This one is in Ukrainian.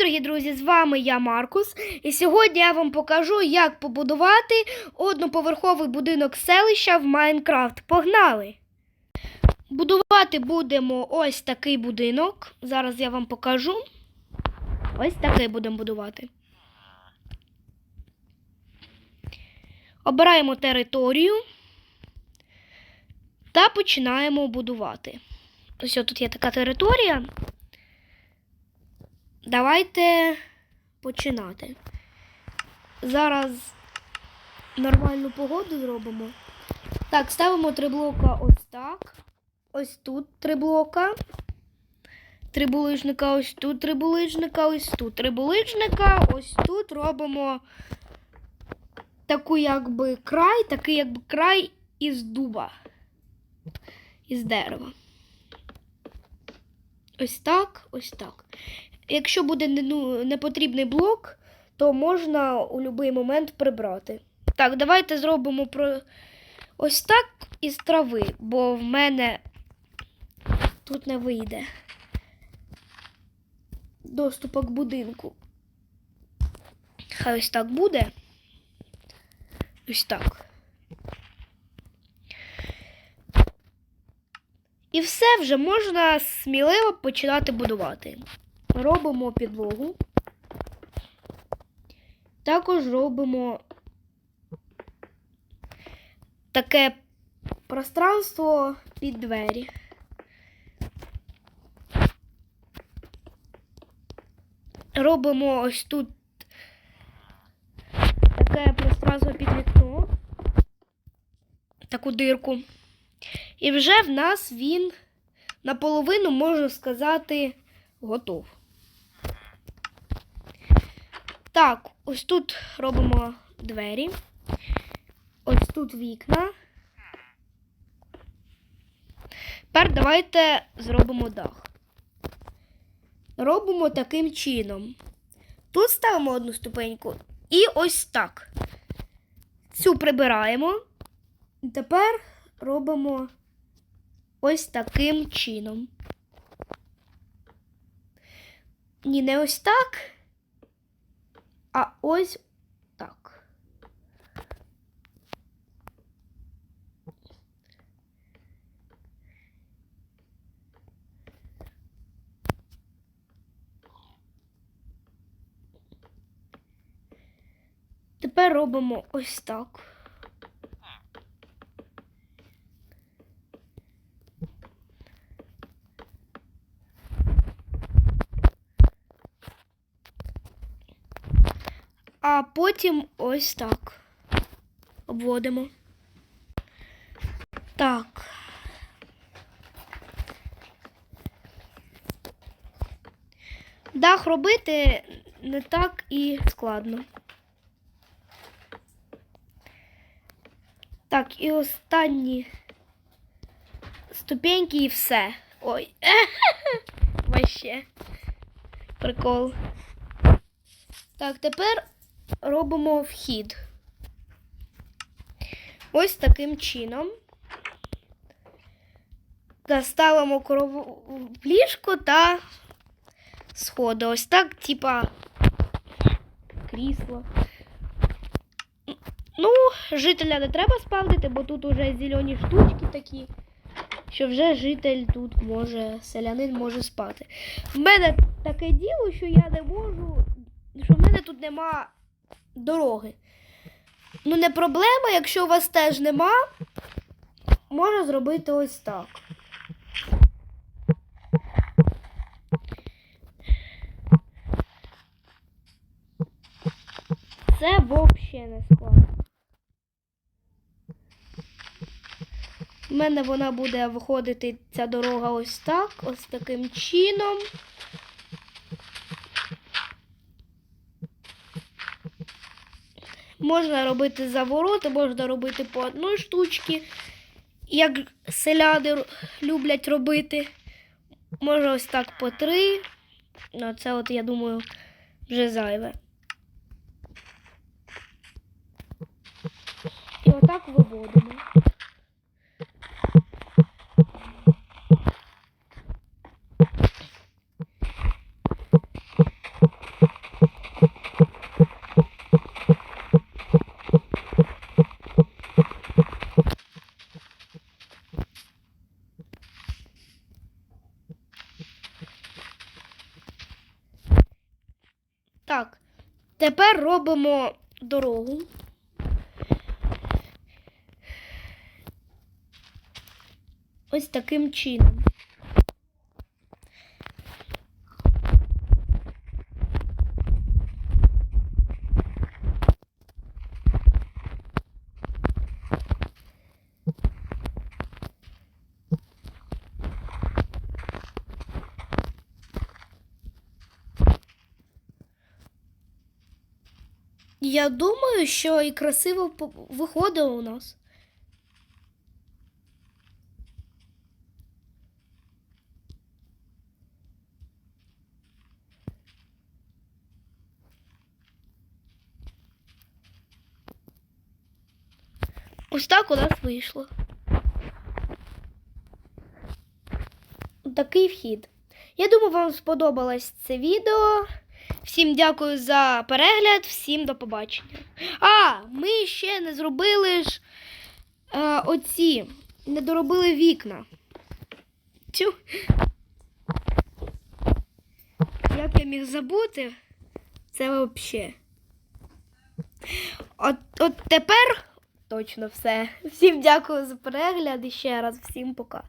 дорогі друзі! З вами я Маркус. І сьогодні я вам покажу, як побудувати одноповерховий будинок селища в Майнкрафт. Погнали! Будувати будемо ось такий будинок. Зараз я вам покажу. Ось такий будемо будувати. Обираємо територію та починаємо будувати. Ось тут є така територія. Давайте починати. Зараз нормальну погоду зробимо. Так, ставимо три блока ось так. Ось тут три блока. Три булижника, ось тут три булижника, ось тут три булижника, ось тут робимо таку якби край, такий якби край із дуба, із дерева. Ось так, ось так. Якщо буде ну, непотрібний блок, то можна у будь-який момент прибрати. Так, давайте зробимо про ось так із трави, бо в мене тут не вийде доступу к будинку. Хай ось так буде. Ось так. І все вже можна сміливо починати будувати. Робимо підлогу. Також робимо таке пространство під двері. Робимо ось тут таке пространство під вікно, таку дирку. І вже в нас він наполовину, можна сказати, готов. Так, ось тут робимо двері. Ось тут вікна. Тепер давайте зробимо дах. Робимо таким чином. Тут ставимо одну ступеньку і ось так. Цю прибираємо. Тепер робимо ось таким чином. Ні, не ось так, а ось так. Тепер робимо ось так. А потім ось так. Обводимо. Так. Дах робити не так і складно. Так, і останні ступеньки і все. Ой. Вообще. Прикол. Так, тепер робимо вхід. Ось таким чином. Та ставимо корову в ліжко та сходи. Ось так, типа крісло. Ну, жителя не треба спавнити, бо тут уже зелені штучки такі, що вже житель тут може, селянин може спати. В мене таке діло, що я не можу, що в мене тут нема дороги. Ну, не проблема, якщо у вас теж нема, можна зробити ось так. Це взагалі не складно. У мене вона буде виходити ця дорога ось так, ось таким чином. Можна робити завороти, можна робити по одній штучці, як селяни люблять робити. Можна ось так по три. Ну, це от, я думаю, вже зайве. І отак виводимо. Так. Тепер робимо дорогу. Ось таким чином. Я думаю, що і красиво виходить у нас. Ось так у нас вийшло. Такий вхід. Я думаю, вам сподобалось це відео. Всім дякую за перегляд, всім до побачення. А, ми ще не зробили ж е, оці, не доробили вікна. Тю. Як я міг забути? Це взагалі. От, от тепер точно все. Всім дякую за перегляд і ще раз всім пока.